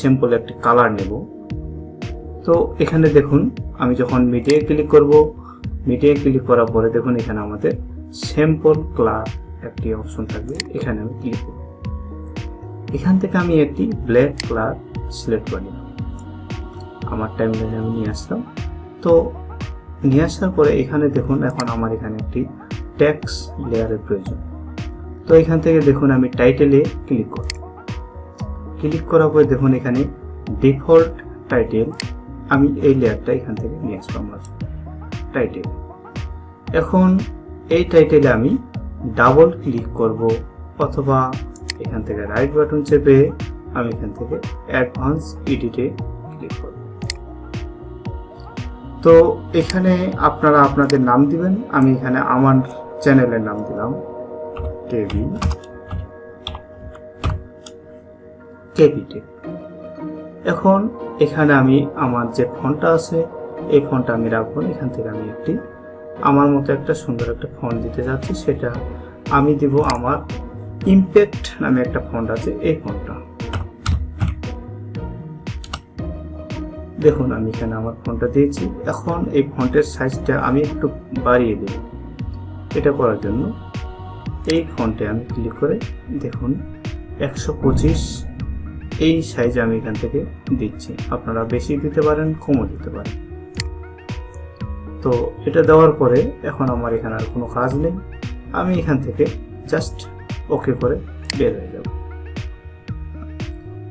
Simple একটি colour নেব। তো এখানে দেখুন, আমি যখন মিডিয়ায় ক্লিক করব মিডিয়ায় ক্লিক করার পরে দেখুন এখানে আমাদের সিম্পল কালার একটি অপশন থাকবে। এখানে আমি ক্লিক করব। এখান থেকে আমি একটি ব্ল্যাক কালার সিলেক্ট করে নিলাম আমার টাইম লাইনে আমি নিয়ে আসলাম। তো নিয়ে আসার পরে এখানে দেখুন, এখন আমার এখানে একটি ট্যাক্স লেয়ারের প্রয়োজন। তো এখান থেকে দেখুন, আমি টাইটেলে ক্লিক করব। ক্লিক করার পরে দেখুন এখানে ডিফল্ট টাইটেল। আমি এই লেয়ারটা এখান থেকে নিয়ে আসব আমার টাইটেল। এখন এই টাইটেলে আমি ডাবল ক্লিক করব অথবা এখান থেকে রাইট বাটন চেপে আমি এখান থেকে অ্যাডভান্স এডিটে ক্লিক করব। তো এখানে আপনারা আপনাদের নাম দিবেন। আমি এখানে আমার চ্যানেলের নাম দিলাম কেবি কেবিটেক এখন এখানে আমি আমার যে ফোনটা আছে, এই ফোনটা আমি রাখব। এখান থেকে আমি একটি, আমার মতো একটা সুন্দর একটা ফোন দিতে যাচ্ছি। সেটা আমি দিব আমার ইম্প্যাক্ট নামে একটা ফন্ট আছে, এই ফোনটা। দেখুন, আমি এখানে আমার ফোনটা দিয়েছি। এখন এই ফন্টের সাইজটা আমি একটু বাড়িয়ে দেব। এটা করার জন্য এই ফন্টে আমি ক্লিক করে দেখুন, একশো পঁচিশ এই সাইজ আমি এখান থেকে দিচ্ছি। আপনারা বেশি দিতে পারেন, কমও দিতে পারেন। তো এটা দেওয়ার পরে এখন আমার এখানে আর কোনো কাজ নেই। আমি এখান থেকে জাস্ট ওকে করে বের হয়ে যাব।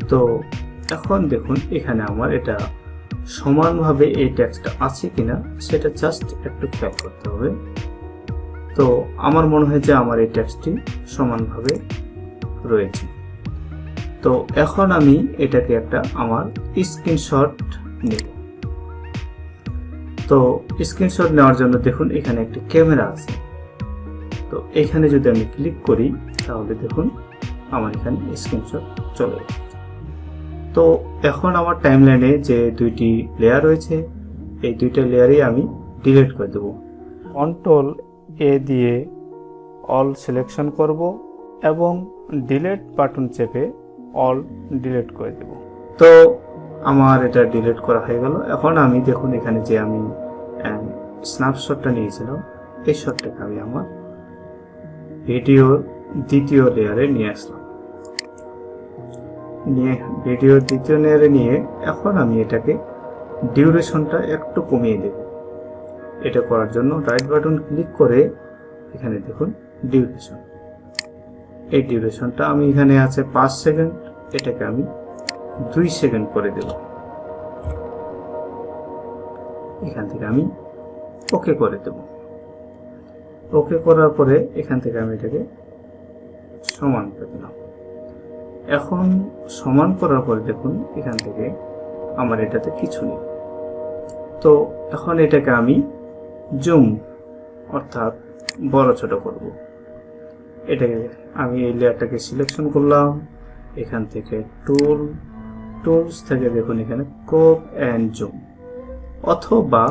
তো এখন দেখুন, এখানে আমার এটা সমানভাবে এই ট্যাক্সটা আছে কিনা, সেটা জাস্ট একটু খেয়াল করতে হবে। তো আমার মনে হয় যে আমার এই ট্যাক্সটি সমানভাবে রয়েছে। তো এখন আমি এটাকে একটা আমার স্ক্রিনশট নেব। তো স্ক্রিনশট নেওয়ার জন্য দেখুন এখানে একটি ক্যামেরা আছে। তো এখানে যদি আমি ক্লিক করি, তাহলে দেখুন আমার এখানে স্ক্রিনশট চলে তো এখন আমার টাইমলাইনে যে দুইটি লেয়ার রয়েছে, এই দুইটা লেয়ারই আমি ডিলিট করে দেব। কন্ট্রোল এ দিয়ে অল সিলেকশন করব এবং ডিলিট বাটন চেপে অল ডিলিট করে দেব। তো আমার এটা ডিলিট করা হয়ে গেল। এখন আমি দেখুন এখানে যে আমি স্ন্যাপশটটা নিয়েছিলাম, এই শটটাকে আমি আমার ভিডিওর দ্বিতীয় লেয়ারে নিয়ে আসলাম। নিয়ে ভিডিওর দ্বিতীয় লেয়ারে নিয়ে এখন আমি এটাকে ডিউরেশনটা একটু কমিয়ে দেব। এটা করার জন্য রাইট বাটন ক্লিক করে এখানে দেখুন ডিউরেশন এই ডিউরেশনটা আমি এখানে আছে পাঁচ সেকেন্ড এটাকে আমি দুই সেকেন্ড করে দেব। এখান থেকে আমি ওকে করে দেব। ওকে করার পরে এখান থেকে আমি এটাকে সমান করে দিলাম। এখন সমান করার পরে দেখুন, এখান থেকে আমার এটাতে কিছু নেই। তো এখন এটাকে আমি জুম অর্থাৎ বড় ছোট করব। এটাকে আমি এই লেয়ারটাকে সিলেকশন করলাম। এখান থেকে টুল টুলস থেকে দেখুন এখানে কোপ অ্যান্ড জুম অথবা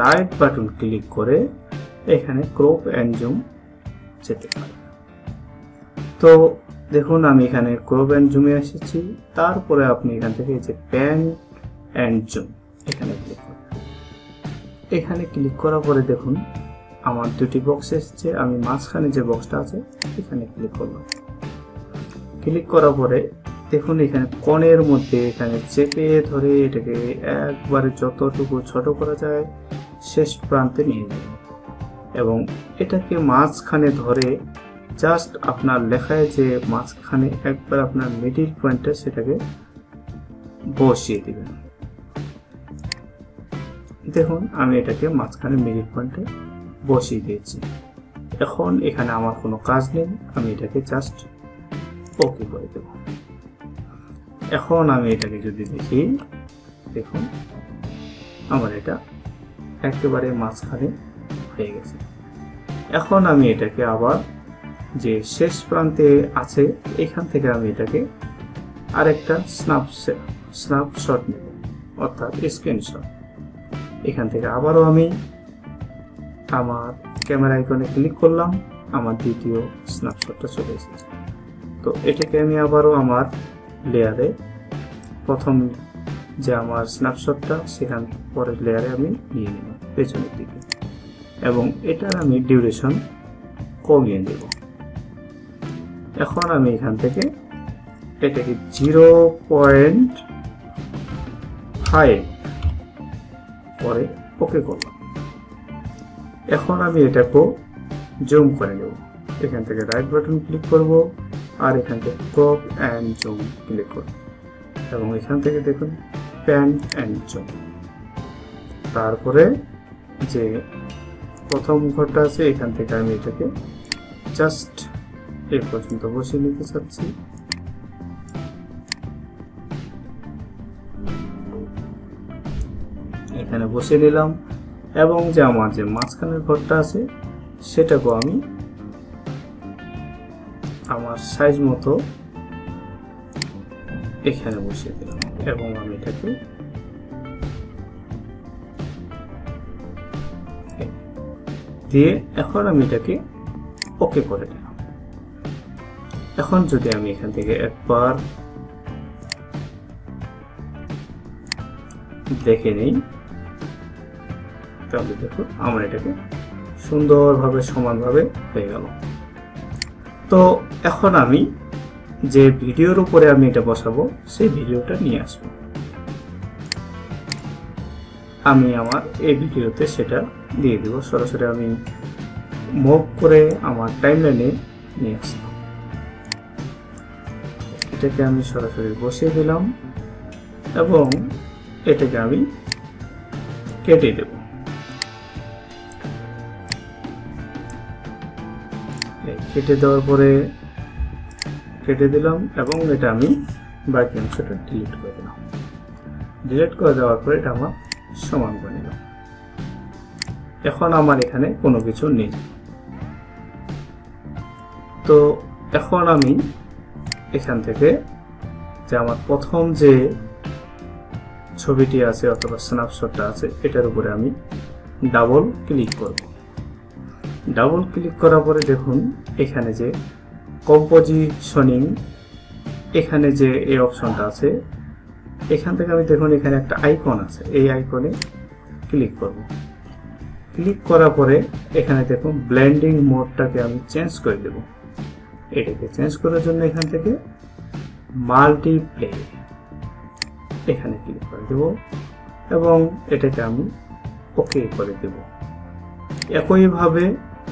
রাইট বাটন ক্লিক করে এখানে ক্রপ অ্যান্ড জুম যেতে পারে। তো দেখুন আমি এখানে ক্রপ অ্যান্ড জুমে এসেছি। তারপরে আপনি এখান থেকে যে প্যান অ্যান্ড জুম এখানে ক্লিক করুন। এখানে ক্লিক করার পরে দেখুন আমার দুটি বক্স এসেছে, আমি মাঝখানে যে বক্সটা আছে, এখানে ক্লিক করলাম। ক্লিক করার পরে দেখুন এখানে কণের মধ্যে এখানে চেপে ধরে এটাকে একবারে যতটুকু ছোট করা যায়, শেষ প্রান্তে নিয়ে যাবে এবং এটাকে মাঝখানে ধরে জাস্ট আপনার লেখায় যে মাঝখানে একবার আপনার মিডিল পয়েন্টে সেটাকে বসিয়ে দিবেন। দেখুন, আমি এটাকে মাঝখানে মিডিল পয়েন্টে বসিয়ে দিয়েছি। এখন এখানে আমার কোনো কাজ নেই, আমি এটাকে জাস্ট ওকে করে দেব। এখন আমি এটাকে যদি দেখি, দেখুন, আমার এটা একেবারে মাঝখানে হয়ে গেছে। এখন আমি এটাকে আবার যে শেষ প্রান্তে আছে, এখান থেকে আমি এটাকে আরেকটা স্ন্যাপ স্ন্যাপশট নেব, অর্থাৎ স্ক্রিনশট এখান থেকে আবারও আমি আমার ক্যামেরা আইকনে ক্লিক করলাম, আমার দ্বিতীয় স্ন্যাপশটটা চলে এসেছে। তো এটাকে আমি আবারও আমার লেয়ারে প্রথম যে আমার স্ন্যাপশটটা সেখান পরের লেয়ারে আমি নিয়ে নিব, পেছনের দিকে। এবং এটার আমি ডিউরেশন কমিয়ে দেব এখন আমি এখান থেকে এটাকে জিরো পয়েন্ট ফাইভ পরে ওকে করলাম। এখন আমি এটাকেও জুম করে নেব। এখান থেকে রাইট বাটন ক্লিক করব আর এখান থেকে ক্রপ অ্যান্ড জুম ক্লিক করব। এবং এখান থেকে দেখুন প্যান অ্যান্ড জুম তারপরে যে প্রথম ঘরটা আছে, এখান থেকে আমি এটাকে জাস্ট এ পর্যন্ত বসিয়ে নিতে চাচ্ছি। এখানে বসিয়ে নিলাম। এবং যে আমার যে মাঝখানের ঘরটা আছে, সেটাকেও আমি আমার সাইজ মতো এখানে বসিয়ে দিলাম এবং আমি এটাকে দিয়ে এখন আমি এটাকে ওকে করে দিলাম। এখন যদি আমি এখান থেকে একবার দেখে নেই তাহলে দেখুন আমার এটাকে সুন্দরভাবে সমানভাবে হয়ে গেল। তো এখন আমি যে ভিডিওর উপরে আমি এটা বসাবো, সেই ভিডিওটা নিয়ে আসব। আমি আমার এই ভিডিওতে সেটা দিয়ে দিব, সরাসরি আমি মুভ করে আমার টাইমলাইনে নিয়ে আসলাম এটাকে আমি সরাসরি বসিয়ে দিলাম এবং এটাকে আমি কেটে দেব। কেটে দেওয়ার পরে কেটে দিলাম এবং এটা আমি বাকি অংশটা ডিলিট করে দিলাম। ডিলিট করে দেওয়ার পরে এটা আমার সমান করে নিলাম। এখন আমার এখানে কোনো কিছু নেই। তো এখন আমি এখান থেকে যে আমার প্রথম যে ছবিটি আছে অথবা স্ন্যাপশটটা আছে, এটার উপরে আমি ডাবল ক্লিক করব। ডাবল ক্লিক করার পরে দেখুন, এখানে যে কম্পোজিশনিং এখানে যে এই অপশনটা আছে, এখান থেকে আমি দেখুন এখানে একটা আইকন আছে। এই আইকনে ক্লিক করব। ক্লিক করার পরে এখানে দেখুন ব্লেন্ডিং মোডটাকে আমি চেঞ্জ করে দেব। এটাকে চেঞ্জ করার জন্য এখান থেকে মাল্টিপ্লে এখানে ক্লিক করে দেব এবং এটাকে আমি ওকে করে দেব। একইভাবে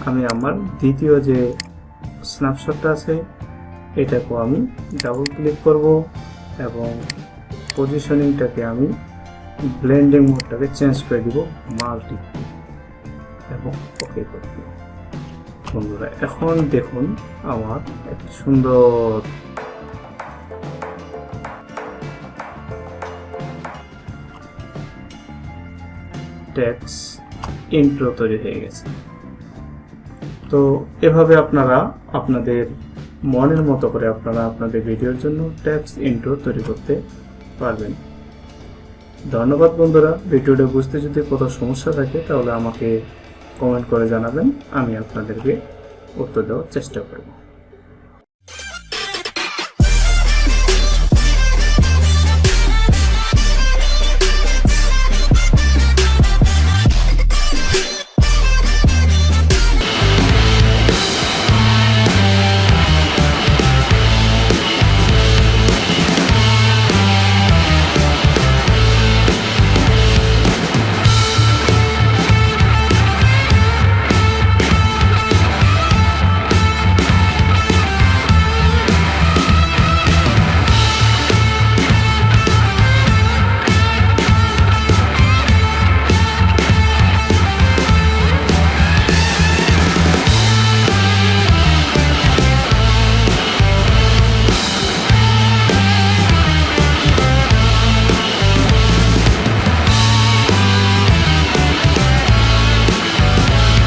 আমি আমার দ্বিতীয় যে স্ন্যাপশটটা আছে, এটাকেও আমি ডাবল ক্লিক করব এবং পজিশনিংটাকে আমি ব্লেন্ডিং মোডটাকে চেঞ্জ করে দিব মাল্টি এবং ওকে করে দিব। বন্ধুরা, এখন দেখুন আমার একটা সুন্দর। ট্যাক্স ইন্ট্রো তৈরি হয়ে গেছে। তো এভাবে আপনারা আপনাদের মনের মতো করে আপনারা আপনাদের ভিডিওর জন্য ট্যাক্স ইন্ট্রো তৈরি করতে পারবেন। ধন্যবাদ বন্ধুরা। ভিডিওটা বুঝতে যদি কোথাও সমস্যা থাকে তাহলে আমাকে কমেন্ট করে জানাবেন। আমি আপনাদেরকে উত্তর দেওয়ার চেষ্টা করব।